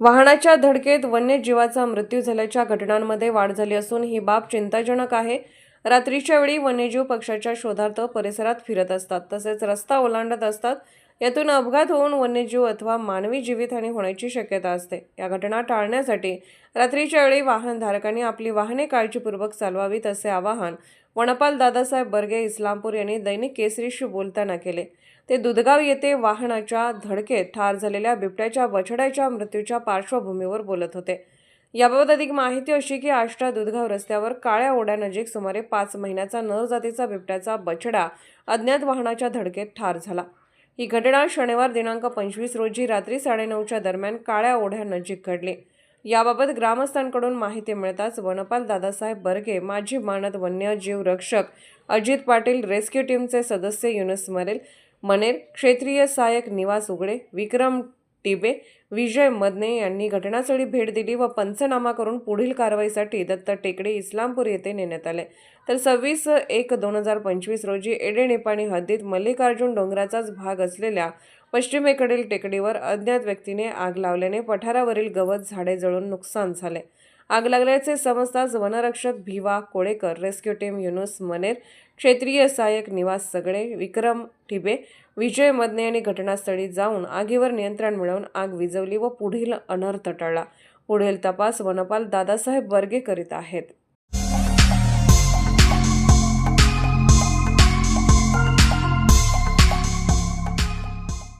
वाहनाच्या धडकेत वन्यजीवाचा मृत्यू झाल्याच्या घटनांमध्ये वाढ झाली असून ही बाब चिंताजनक आहे. रात्रीच्या वेळी वन्यजीव पक्षाच्या शोधार्थ परिसरात फिरत असतात. तसेच रस्ता ओलांडत असतात. यातून अपघात होऊन वन्यजीव अथवा मानवी जीवितहानी होण्याची शक्यता असते. या घटना टाळण्यासाठी रात्रीच्या वेळी वाहनधारकांनी आपली वाहने काळजीपूर्वक चालवावीत असे आवाहन वनपाल दादासाहेब बर्गे इस्लामपूर यांनी दैनिक केसरीशी बोलताना केले. ते दुधगाव येथे वाहनाच्या धडकेत ठार झालेल्या बिबट्याच्या बछड्याच्या मृत्यूच्या पार्श्वभूमीवर बोलत होते. याबाबत अधिक माहिती अशी की आष्टा दुधगाव रस्त्यावर काळ्या ओढ्यानजीक सुमारे पाच महिन्याचा नर जातीचा बिबट्याचा बछडा अज्ञात वाहनाच्या धडकेत ठार झाला. ही घटना शनिवार दिनांक पंचवीस रोजी रात्री साडेनऊच्या दरम्यान काळ्या ओढ्यानजीक घडली. याबाबत ग्रामस्थांकडून माहिती मिळताच वनपाल दादासाहेब बर्गे माजी मानद वन्यजीव रक्षक अजित पाटील रेस्क्यू टीमचे सदस्य युनुस मरेल मनेर क्षेत्रीय सहाय्यक निवास उघडे विक्रम टिबे विजय मदने यांनी घटनास्थळी भेट दिली व पंचनामा करून पुढील कारवाईसाठी दत्त टेकडे इस्लामपूर येथे नेण्यात आले. तर सव्वीस एक दोन हजार पंचवीस रोजी एडे निपाणी हद्दीत मल्लिकार्जुन डोंगराचाच भाग असलेल्या पश्चिमेकडील टेकडीवर अज्ञात व्यक्तीने आग लावल्याने पठारावरील गवत झाडे जळून नुकसान झाले. आग लागल्याचे समजताच वनरक्षक भिवा कोळेकर रेस्क्यू टीम युनुस मनेर क्षेत्रीय सहाय्यक निवास सगळे विक्रम ठिबे विजय मदने यांनी घटनास्थळी जाऊन आगीवर नियंत्रण मिळवून आग विझवली व पुढील अनर्थ टळला. पुढील तपास वनपाल दादासाहेब बर्गे करीत आहेत.